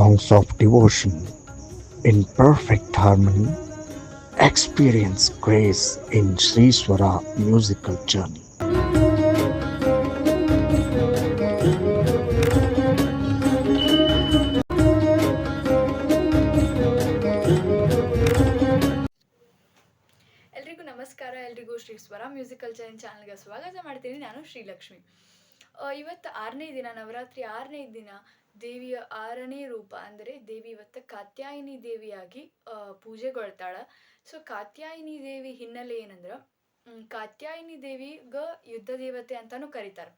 songs of devotion in perfect harmony, experience grace in Sri Swara musical journey. ಎಲ್ರಿಗೂ ನಮಸ್ಕಾರ ಎಲ್ರಿಗೂ ಶ್ರೀ ಸ್ವರ musical chain ಚಾನಲ್ಗೆ ಸ್ವಾಗತ ಮಾಡ್ತೀನಿ ನಾನು ಶ್ರೀಲಕ್ಷ್ಮಿ ಆ, ಇವತ್ತು ಆರನೇ ದಿನ ನವರಾತ್ರಿ ಆರನೇ ದಿನ ದೇವಿಯ ಆರನೇ ರೂಪ ಅಂದರೆ ದೇವಿ ಇವತ್ತು ಕಾತ್ಯಾಯಿನಿ ದೇವಿಯಾಗಿ ಪೂಜೆಗೊಳ್ತಾಳ. ಸೊ ಕಾತ್ಯಾಯಿನಿ ದೇವಿ ಹಿನ್ನೆಲೆ ಏನಂದ್ರೆ ಕಾತ್ಯಾಯಿನಿ ದೇವಿಗ ಯುದ್ಧ ದೇವತೆ ಅಂತಾನು ಕರೀತಾರೆ.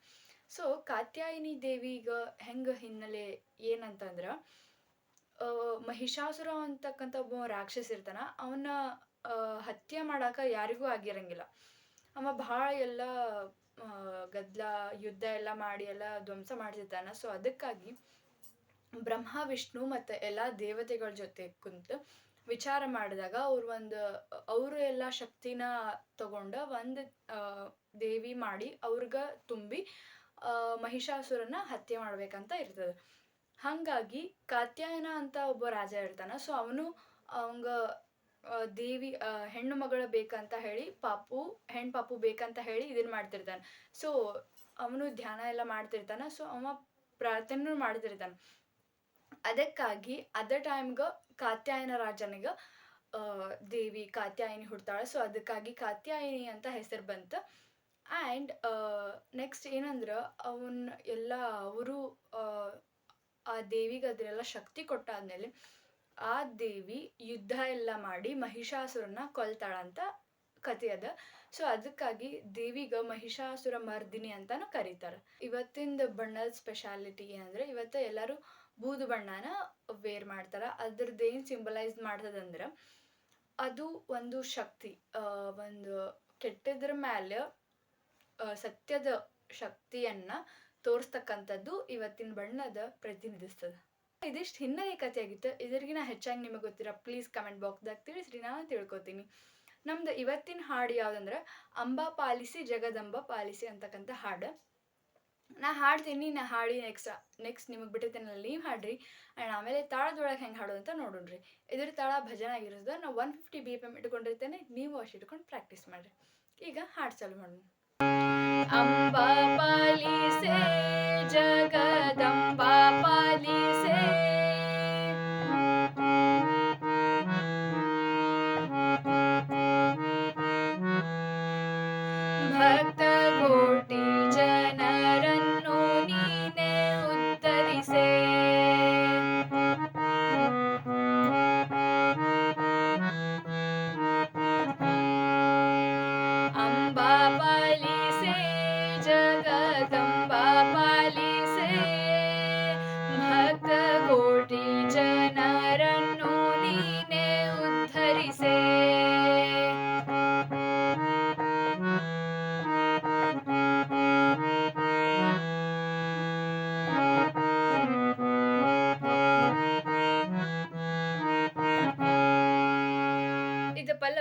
ಸೊ ಕಾತ್ಯಾಯಿನಿ ದೇವಿಗ ಹೆಂಗ ಹಿನ್ನೆಲೆ ಏನಂತಂದ್ರ ಮಹಿಷಾಸುರ ಅಂತಕ್ಕಂಥ ಒಬ್ಬ ರಾಕ್ಷಸ ಇರ್ತಾನ ಅವನ ಹತ್ಯೆ ಮಾಡಾಕ ಯಾರಿಗೂ ಆಗಿರಂಗಿಲ್ಲ. ಅವ ಭಾಳ ಎಲ್ಲ ಗದ್ದಲ ಯುದ್ಧ ಎಲ್ಲ ಮಾಡಿ ಎಲ್ಲ ಧ್ವಂಸ ಮಾಡ್ತಿರ್ತಾನ. ಸೊ ಅದಕ್ಕಾಗಿ ಬ್ರಹ್ಮ, ವಿಷ್ಣು ಮತ್ತು ಎಲ್ಲ ದೇವತೆಗಳ ಜೊತೆ ಕುಂತು ವಿಚಾರ ಮಾಡಿದಾಗ ಅವ್ರು ಒಂದು, ಅವರು ಎಲ್ಲ ಶಕ್ತಿನ ತಗೊಂಡ ಒಂದು ದೇವಿ ಮಾಡಿ ಅವ್ರಿಗೆ ತುಂಬಿ ಮಹಿಷಾಸುರನ ಹತ್ಯೆ ಮಾಡ್ಬೇಕಂತ ಇರ್ತದೆ. ಹಾಗಾಗಿ ಕಾತ್ಯಾಯನ ಅಂತ ಒಬ್ಬ ರಾಜ ಇರ್ತಾನ, ಸೊ ಅವನು ಅವಂಗ ದೇವಿ ಹೆಣ್ಣು ಮಗಳ ಬೇಕಂತ ಹೇಳಿ ಪಾಪು ಹೆಣ್ಣು ಪಾಪು ಬೇಕಂತ ಹೇಳಿ ಇದನ್ನ ಮಾಡ್ತಿರ್ತಾನೆ. ಸೊ ಅವನು ಧ್ಯಾನ ಎಲ್ಲ ಮಾಡ್ತಿರ್ತಾನ, ಸೊ ಅವ ಪ್ರಾರ್ಥನೆ ಮಾಡ್ತಿರ್ತಾನೆ. ಅದಕ್ಕಾಗಿ ಅದ ಟೈಮ್ಗೆ ಕಾತ್ಯಾಯನ ರಾಜನಿಗೆ ದೇವಿ ಕಾತ್ಯಾಯಿನಿ ಹುಡ್ತಾಳೆ. ಸೊ ಅದಕ್ಕಾಗಿ ಕಾತ್ಯಾಯಿನಿ ಅಂತ ಹೆಸರು ಬಂತು. ಆ್ಯಂಡ್ ನೆಕ್ಸ್ಟ್ ಏನಂದ್ರೆ, ಅವನ್ ಎಲ್ಲ, ಅವರು, ಆ ದೇವಿಗೆ ಅದರೆಲ್ಲ ಶಕ್ತಿ ಕೊಟ್ಟಾದ್ಮೇಲೆ ಆ ದೇವಿ ಯುದ್ಧ ಎಲ್ಲ ಮಾಡಿ ಮಹಿಷಾಸುರನ ಕೊಲ್ತಾಳಂತ ಕತೆ ಅದ. ಸೊ ಅದಕ್ಕಾಗಿ ದೇವಿಗ ಮಹಿಷಾಸುರ ಮರ್ದಿನಿ ಅಂತಾನು ಕರೀತಾರೆ. ಇವತ್ತಿಂದ ಬಣ್ಣದ ಸ್ಪೆಷಾಲಿಟಿ ಏನಂದ್ರೆ, ಇವತ್ತು ಎಲ್ಲರೂ ಬೂದು ಬಣ್ಣನ ವೇರ್ ಮಾಡ್ತಾರ. ಅದ್ರದ್ದು ಏನು ಸಿಂಬಲೈಸ್ ಮಾಡ್ತದಂದ್ರೆ ಅದು ಒಂದು ಶಕ್ತಿ ಒಂದು ಕೆಟ್ಟದ್ರ ಮೇಲೆ ಸತ್ಯದ ಶಕ್ತಿಯನ್ನ ತೋರಿಸ್ತಕ್ಕಂಥದ್ದು ಇವತ್ತಿನ ಬಣ್ಣದ ಪ್ರತಿನಿಧಿಸ್ತದೆ. ಇದಿಷ್ಟು ಹಿನ್ನೆಲೆ ಕಥೆ ಆಗಿತ್ತು. ಇದರಿಗಿನ ಹೆಚ್ಚಾಗಿ ನಿಮಗೆ ಗೊತ್ತಿರೋ ಪ್ಲೀಸ್ ಕಮೆಂಟ್ ಬಾಕ್ಸ್ದಾಗ ತಿಳಿಸ್ರಿ, ನಾನು ತಿಳ್ಕೊತೀನಿ. ನಮ್ದು ಇವತ್ತಿನ ಹಾಡು ಯಾವುದಂದ್ರೆ, ಅಂಬಾ ಪಾಲಿಸಿ ಜಗದಂಬ ಪಾಲಿಸಿ ಅಂತಕ್ಕಂಥ ಹಾಡು. ನಾ ಹಾಡ್ತೀನಿ ನಾ ಹಾಡಿ ನೆಕ್ಸ್ಟ್ ನೆಕ್ಸ್ಟ್ ನಿಮಗೆ ಬಿಟ್ಟಿರ್ತೇನೆ ನೀವು ಹಾಡ್ರಿ. ಆ್ಯಂಡ್ ಆಮೇಲೆ ತಾಳದೊಳಗೆ ಹೆಂಗೆ ಹಾಡೋದು ಅಂತ ನೋಡೋಣ್ರಿ. ಇದ್ರ ತಾಳ ಭಜನೆ ಆಗಿರೋದು, ನಾ one fifty B P M ಇಟ್ಕೊಂಡಿರ್ತೇನೆ, ನೀವು ಅಷ್ಟು ಇಟ್ಕೊಂಡು ಪ್ರಾಕ್ಟೀಸ್ ಮಾಡಿರಿ. ಈಗ ಹಾಡು ಚಾಲು ಮಾಡೋಣ. ಅಂಬಾ ಪಾಲಿಸೆ, ಜಗದಂಬಾ ಪಾಲಿಸೆ.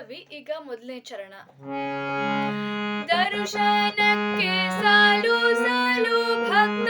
ಪಲ್ಲವಿ ಈಗ ಮೊದಲನೇ ಚರಣ. ದರ್ಶನಕ್ಕೆ ಸಾಲು ಸಾಲು ಭಕ್ತ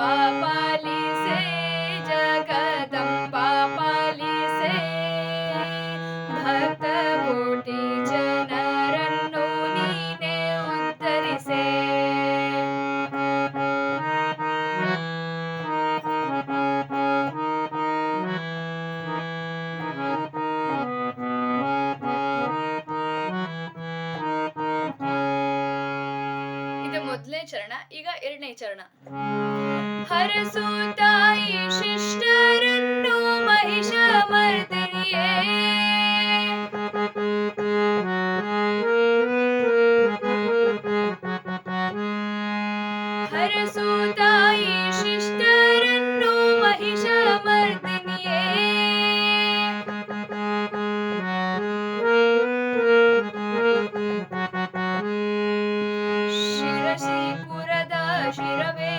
ಅಂಬಾ ಪಾಲಿಸೆ ಜಗದಂಬಾ ಪಾಲಿಸೆ ಭಕ್ತ ಕೋಟಿ ಜನರನ್ನು ನೀನೆ ಉತ್ತರಿಸೆ. ಇದು ಮೊದಲನೇ ಚರಣ, ಈಗ ಎರಡನೇ ಚರಣ. ಹರಸು ತಾಯಿ ಶಿಷ್ಟರನ್ನು ಮಹಿಷ ಮರ್ದನಿಯೇ. ಹರಸು ತಾಯಿ ಶಿಷ್ಟರನ್ನು ಮಹಿಷ ಮರ್ದನಿಯೇ. ಶಿರಸಿ ಪುರದ ಶಿರವೇ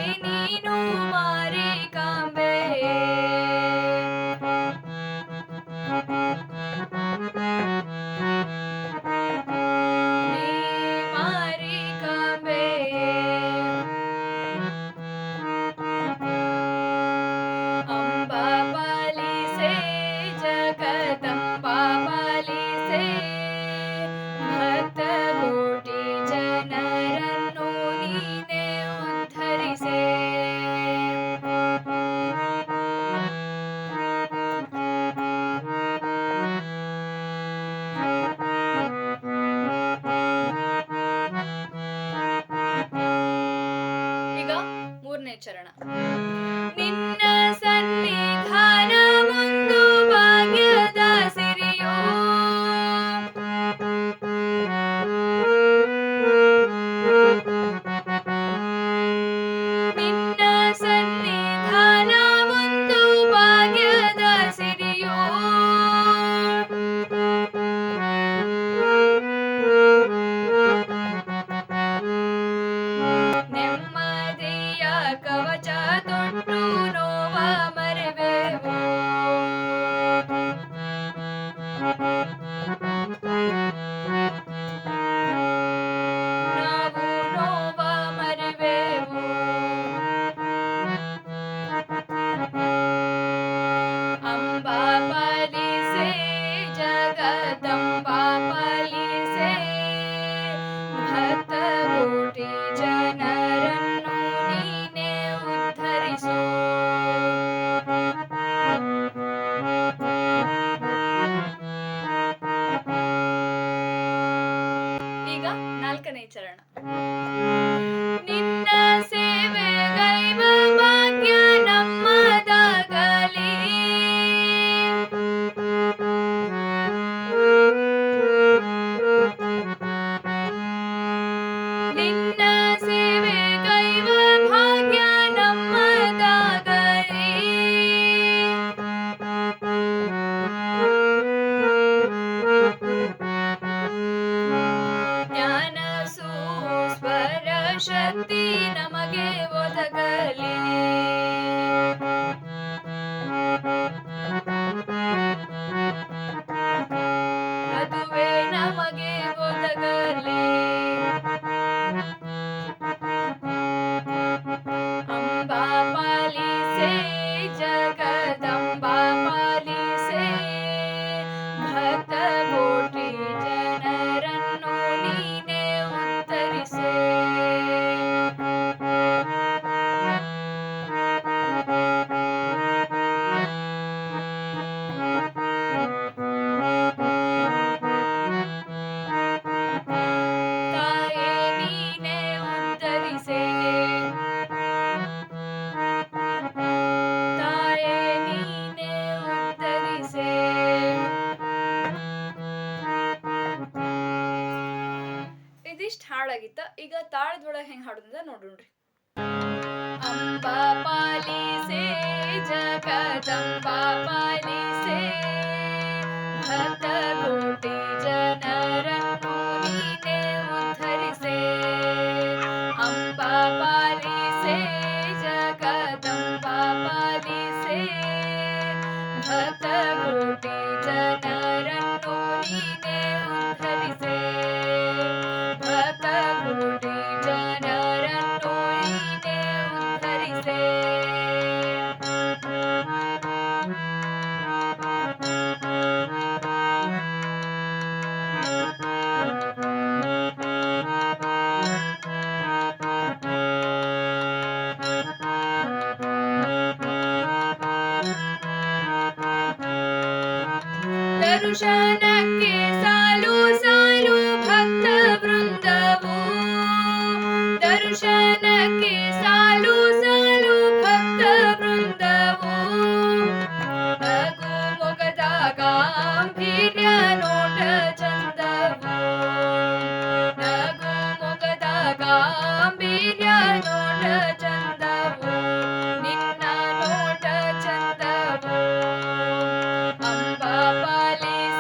Hey. Bhagavachator Pro. ಅದುವೇ ನಮಗೆ ಗೊತ್ತಾಗಲಿ ಈಗ ತಾಳದೊಳಗೆ ಹೆಂಗ್ ಹಾಡೋದಂದ್ರೆ ನೋಡೋಣ್ರಿ. ಸೇ ಪಾಲಿಸೇ ಜಗದಂಬಾ ಪಾಲಿಸೇ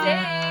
Wednesday.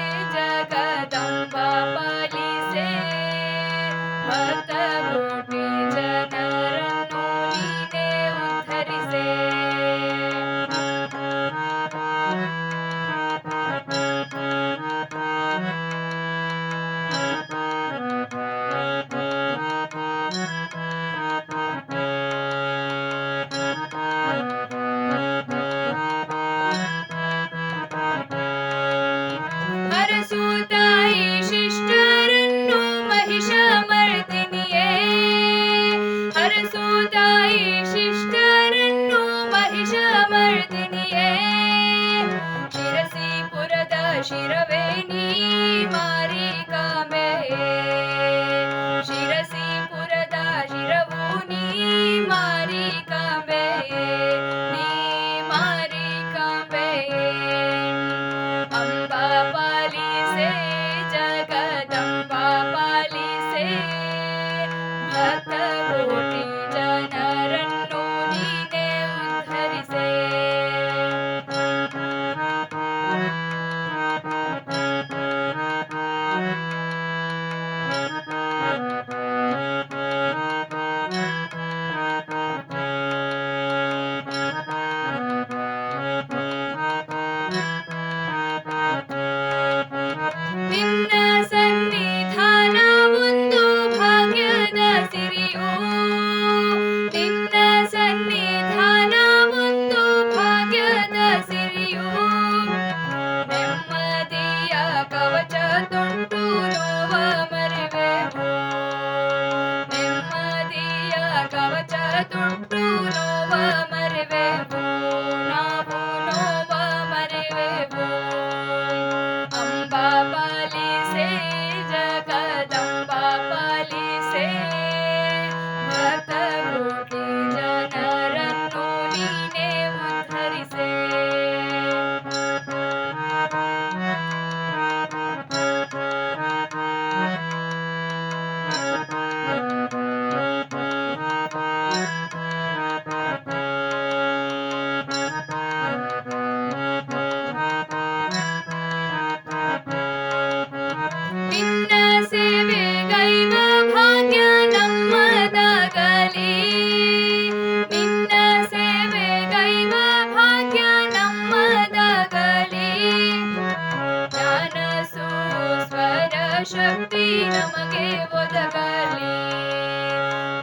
ನಮಗೆ ಒದಗಲಿ.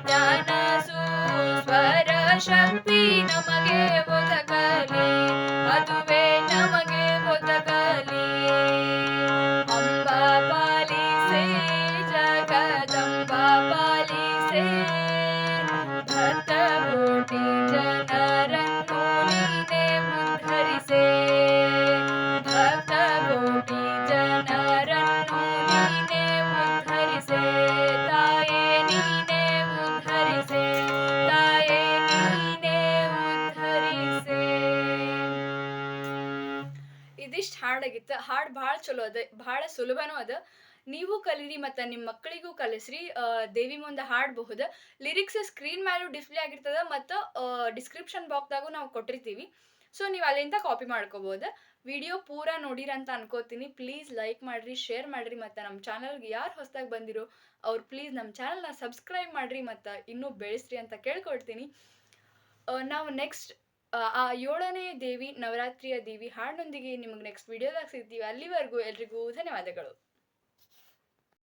ಜ್ಞಾನ ಸುಸ್ವರ ಶಕ್ತಿ ನಮಗೆ ಒದಗಲಿ. ಅದ ಬಹಳ ಸುಲಭನೂ ಅದ. ನೀವು ಕಲೀರಿ ಮತ್ತು ನಿಮ್ಮ ಮಕ್ಕಳಿಗೂ ಕಲಿಸ್ರಿ ದೇವಿ ಮುಂದೆ ಹಾಡಬಹುದು. ಲಿರಿಕ್ಸ್ ಸ್ಕ್ರೀನ್ ಮೇಲೂ ಡಿಸ್ಪ್ಲೇ ಆಗಿರ್ತದ ಮತ್ತು ಡಿಸ್ಕ್ರಿಪ್ಷನ್ ಬಾಕ್ಸ್ದಾಗೂ ನಾವು ಕೊಟ್ಟಿರ್ತೀವಿ. ಸೊ ನೀವು ಅಲ್ಲಿಂದ ಕಾಪಿ ಮಾಡ್ಕೋಬೋದು. ವಿಡಿಯೋ ಪೂರ ನೋಡಿರ ಅಂತ ಅನ್ಕೋತೀನಿ. ಪ್ಲೀಸ್ ಲೈಕ್ ಮಾಡಿರಿ ಶೇರ್ ಮಾಡಿರಿ ಮತ್ತು ನಮ್ಮ ಚಾನಲ್ಗೆ ಯಾರು ಹೊಸದಾಗಿ ಬಂದಿರೋ ಅವ್ರು ಪ್ಲೀಸ್ ನಮ್ಮ ಚಾನಲ್ನ ಸಬ್ಸ್ಕ್ರೈಬ್ ಮಾಡಿರಿ ಮತ್ತು ಇನ್ನೂ ಬೆಳೆಸ್ರಿ ಅಂತ ಕೇಳ್ಕೊಡ್ತೀನಿ. ನಾವು ನೆಕ್ಸ್ಟ್ ಆ ಏಳನೇ ದೇವಿ ನವರಾತ್ರಿಯ ದೇವಿ ಹಾಡಿನೊಂದಿಗೆ ನಿಮಗೆ ನೆಕ್ಸ್ಟ್ ವಿಡಿಯೋದಾಗ ಸಿಗ್ತೀವಿ. ಅಲ್ಲಿವರೆಗೂ ಎಲ್ರಿಗೂ ಧನ್ಯವಾದಗಳು.